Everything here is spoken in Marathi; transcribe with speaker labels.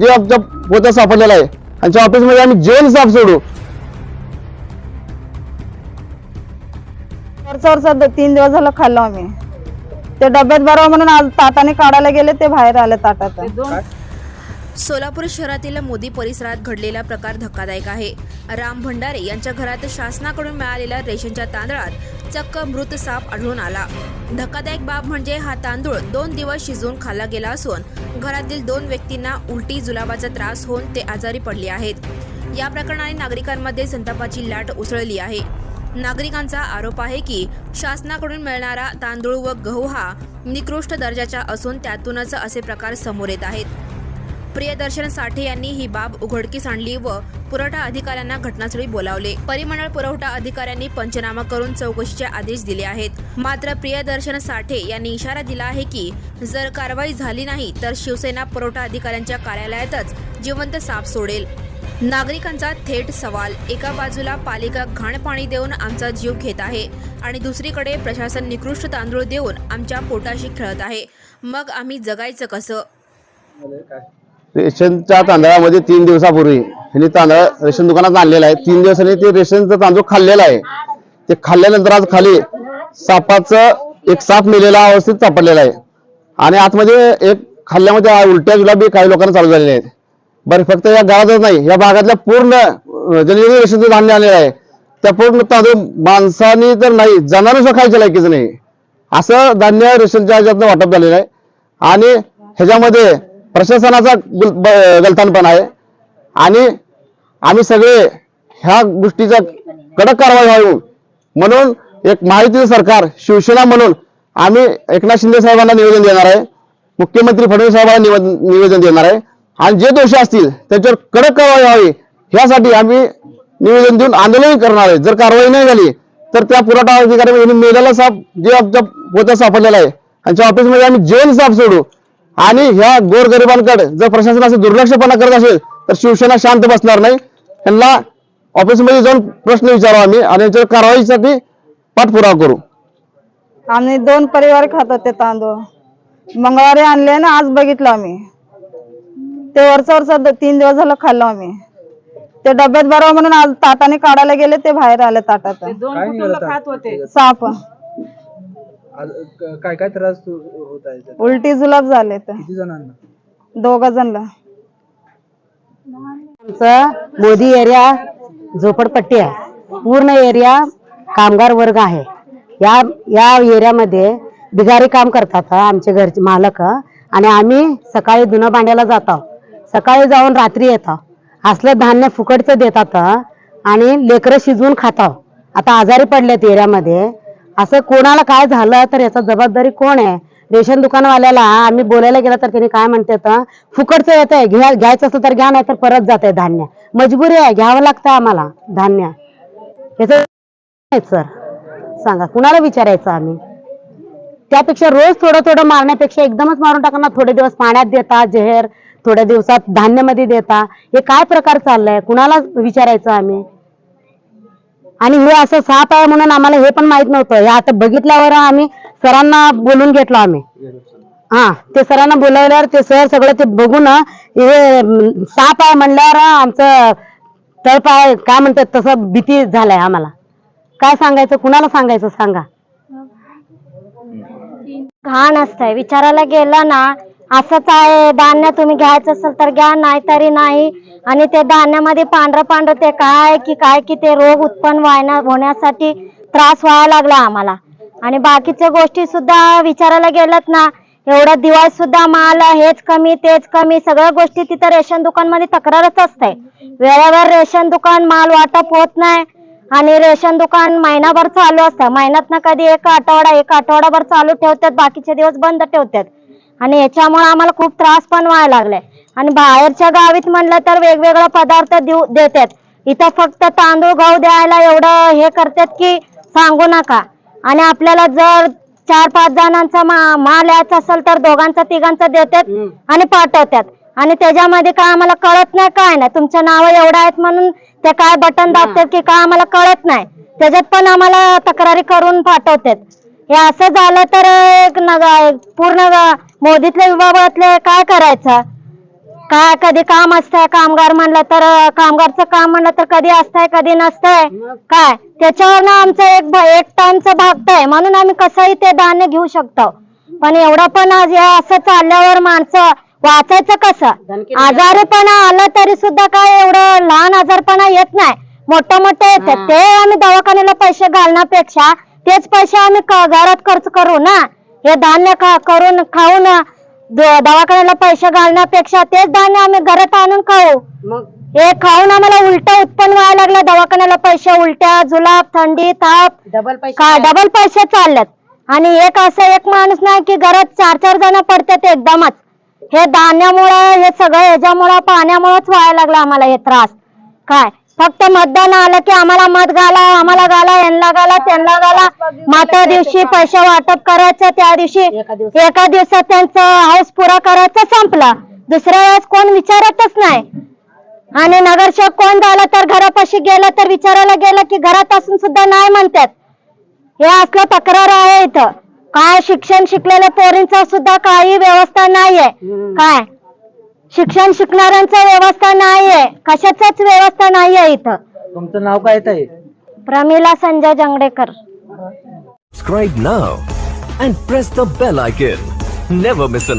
Speaker 1: जे आमच्या पोत्यात सापडलेला आहे. आमच्या ऑफिसमध्ये आम्ही जेवण साफ सोडू.
Speaker 2: वरचा तीन दिवस झालं खाल्लो आम्ही. ते डब्यात बरोबर म्हणून आज ताटाने काढायला गेले ते बाहेर आले ताटात.
Speaker 3: सोलापूर शहरातील मोदी परिसरात घडलेला प्रकार धक्कादायक आहे. राम भंडारे यांच्या घरात शासनाकडून मिळालेल्या रेशनच्या तांदळात चक्क मृत साप आढळून आला. धक्कादायक बाब म्हणजे हा तांदूळ दोन दिवस शिजवून खाल्ला गेला असून घरातील दोन व्यक्तींना उलटी जुलाबाचा त्रास होऊन ते आजारी पडले आहेत. या प्रकरणाने नागरिकांमध्ये संतापाची लाट उसळली आहे. नागरिकांचा आरोप आहे की शासनाकडून मिळणारा तांदूळ व गहू हा निकृष्ट दर्जाचा असून त्यातूनच असे प्रकार समोर येत आहेत. प्रियदर्शन साठे यांनी ही बाब उघडकीस आणली व पुरवठा अधिकाऱ्यांना घटनास्थळी बोलावले. परिमंडळ पुरवठा अधिकाऱ्यांनी पंचनामा करून चौकशीचे आदेश दिले आहेत. मात्र प्रियदर्शन साठे यांनी इशारा दिला आहे की जर कारवाई झाली नाही तर शिवसेना पुरवठा अधिकाऱ्यांच्या कार्यालयातच जिवंत साप सोडेल. नागरिकांचा थेट सवाल. एका बाजूला पालिका घाण पाणी देऊन आमचा जीव घेत आहे आणि दुसरीकडे प्रशासन निकृष्ट तांदूळ देऊन आमच्या पोटाशी खेळत आहे. मग आम्ही जगायचं कसं?
Speaker 1: रेशनच्या तांदळामध्ये तीन दिवसापूर्वी ह्यांनी तांदळ रेशन दुकानात आणलेला आहे. तीन दिवसांनी ते रेशनचा तांदूळ खाल्लेला आहे. ते खाल्ल्यानंतर आज खाली सापाचं एक साप मेलेला अवस्थेत सापडलेला आहे. आणि आतमध्ये एक खाल्ल्यामध्ये उलट्या जुलाबी काही लोकांना चालू झालेले आहेत. बरं फक्त या गावातच नाही या भागातल्या पूर्ण अं, रेशनचं धान्य आलेलं आहे त्या पूर्ण तांदूळ माणसाने तर नाही जनानुसार खायचं लायकीच नाही. असं धान्य रेशनच्या ह्याच्यातनं वाटप झालेलं आहे. आणि ह्याच्यामध्ये प्रशासनाचा गुल- ब- आहे. आणि आम्ही सगळे ह्या गोष्टीचा कडक कारवाई व्हावी म्हणून एक माहिती सरकार शिवसेना म्हणून आम्ही एकनाथ शिंदे साहेबांना निवेदन देणार आहे. मुख्यमंत्री फडणवीस साहेबांना निवेदन निवेदन देणार आहे. आणि जे दोषी असतील त्याच्यावर कडक कारवाई व्हावी. ह्यासाठी आम्ही निवेदन देऊन आंदोलन करणार आहे. जर कारवाई नाही झाली तर त्या पुरवठा अधिकारी म्हणजे मेलेला साप जे आमच्या पोत्या सापडलेला आहे त्यांच्या ऑफिसमध्ये आम्ही जेवण साफ सोडू. आणि ह्या गोरगरिबांकडे जर प्रशासन असं दुर्लक्षपणा करत असेल तर शिवसेना शांत बसणार नाही. त्यांना ऑफिसमध्ये जाऊन प्रश्न विचारू आम्ही आणि याच्यावर कारवाईसाठी पाठपुरावा करू.
Speaker 2: आम्ही दोन परिवार खात होते तांदूळ. मंगळवारी आणले ना आज बघितलं आम्ही. ते वरचा वरचा तीन दिवस झालं खाल्लो आम्ही. ते डब्यात बरोबर म्हणून आज ताटाने काढायला गेले ते बाहेर आले ताटात.
Speaker 4: काय काय काय त्रास तू- होत आहे?
Speaker 2: उलटी जुलाब झाले तर.
Speaker 4: किती जणांना?
Speaker 2: दोघ जणला
Speaker 5: आमचं मोदी एरिया झोपडपट्टी आहे. पूर्ण एरिया कामगार वर्ग आहे. या या एरियामध्ये बिगारी काम करतात आमचे घरचे मालक. आणि आम्ही सकाळी धुणं भांड्याला जातो. सकाळी जाऊन रात्री येतो. असलं धान्य फुकटचं देतात. आणि लेकरं शिजवून खातो. आता आजारी पडलेत एरियामध्ये. असं कोणाला काय झालं तर याचा जबाबदारी कोण आहे? रेशन दुकानवाल्याला. आम्ही बोलायला गेला तर त्यांनी काय म्हणते फुकटचं येत आहे घ्या घ्यायचं असं तर घ्या नाही तर परत जात आहे धान्य. मजबुरी आहे घ्यावं लागतं आम्हाला धान्य. याचं सर. सांगा कुणाला विचारायचं आम्ही? त्यापेक्षा रोज थोडं थोडं मारण्यापेक्षा एकदमच मारून टाका ना थोडे दिवस पाण्यात देता जहेर थोड्या दिवसात धान्यामध्ये देता. हे काय प्रकार चाललाय? कुणाला विचारायचं आम्ही? आणि हे असं साप आहे म्हणून आम्हाला हे पण माहीत नव्हतं. हे आता बघितल्यावर आम्ही सरांना बोलून घेतलो आम्ही. हा ते सरांना बोलावल्यावर ते सर सगळं ते बघून हे साप आहे म्हणल्यावर आमचं तळप आहे काय म्हणतात तसं भीती झालाय आम्हाला. काय सांगायचं? कुणाला सांगायचं? सांगा.
Speaker 6: घाण असतंय. विचारायला गेलं ना असंच आहे धान्य तुम्ही घ्यायचं असेल तर घ्या नाही तरी नाही. आणि ते धान्यामध्ये पांढरं पांढरं ते काय की काय की ते रोग उत्पन्न व्हायना होण्यासाठी त्रास व्हायला लागला आम्हाला. आणि बाकीच्या गोष्टी सुद्धा विचारायला गेलत ना एवढं दिवाळी सुद्धा माल हेच कमी तेच कमी सगळ्या गोष्टी तिथं रेशन दुकानमध्ये तक्रारच असते. वेळेवर रेशन दुकान माल वाटप होत नाही आणि रेशन दुकान महिनाभर चालू असतं. महिन्यात कधी एक आठवडा एक आठवडाभर चालू ठेवतात बाकीचे दिवस बंद ठेवतात. आणि याच्यामुळे आम्हाला खूप त्रास पण व्हायला लागलाय. आणि बाहेरच्या गावीत म्हणलं तर वेगवेगळे पदार्थ देऊ देतात. इथं फक्त तांदूळ गहू द्यायला एवढं हे करतात की सांगू नका. आणि आपल्याला जर चार पाच जणांचा मा- माल यायचा असेल तर दोघांचा तिघांचा देतात आणि पाठवतात. आणि त्याच्यामध्ये काय आम्हाला कळत नाही काय नाही. तुमचं नाव एवढं आहेत म्हणून ते काय बटन दाबतात की काय आम्हाला कळत नाही. त्याच्यात पण आम्हाला तक्रारी करून पाठवतात. हे असं झालं तर एक नग- पूर्ण मोदीतल्या विभागातले काय करायचं? काय कधी काम असतंय? कामगार म्हणलं तर कामगारचं काम म्हणलं तर कधी असतंय कधी नसतंय? काय? त्याच्यावरनं आमचं एक एक टनचं भागतंय. म्हणून आम्ही कसंही ते धान्य घेऊ शकतो. पण एवढं पण आज हे असं चालल्यावर माणसं वाचायचं कसं? आजारीपणा आलं तरी सुद्धा काय एवढं लहान आजारपणा येत नाही. मोठं मोठं येतात ते आम्ही दवाखान्याला पैसे घालण्यापेक्षा तेच पैसे आम्ही घरात खर्च करू ना? हे धान्य खा करून खाऊन दवाखान्याला पैसे घालण्यापेक्षा तेच धान्य आम्ही घरात आणून खाऊ. हे खाऊन आम्हाला उलट उत्पन्न व्हायला लागलं. दवाखान्याला पैसे उलट्या जुलाब थंडी ताप.
Speaker 5: डबल
Speaker 6: का डबल पैसे चाललेत. आणि एक असं एक माणूस नाही की घरात चार चार जण पडतात एकदमच. हे धान्यामुळं हे सगळं ह्याच्यामुळं पाण्यामुळंच व्हायला लागलं आम्हाला हे त्रास. काय? फक्त मतदान आलं की आम्हाला मत घाला आम्हाला घाला यांना घाला त्यांना घाला. मात्या दिवशी पैसे वाटप करायचं त्या दिवशी एका दिवसात. त्यांचं हाऊस पुरा करायचं संपलं. दुसऱ्या वेळेस कोण विचारतच नाही. आणि नगरसेवक कोण झालं तर घरापाशी गेलं तर विचारायला गेलं की घरात असून सुद्धा नाही म्हणतात. हे असलं तक्रार आहे इथं. काय शिक्षण शिकलेल्या पोरींचा सुद्धा काही व्यवस्था नाहीये. काय? शिक्षण शिकणाऱ्यांचं व्यवस्था नाहीये कशाचंच व्यवस्था नाहीये इथं
Speaker 4: तुमचं नाव काय ताई
Speaker 6: Pramila Sanjay जंगडेकर
Speaker 7: Subscribe now and press the bell icon. Never miss an update.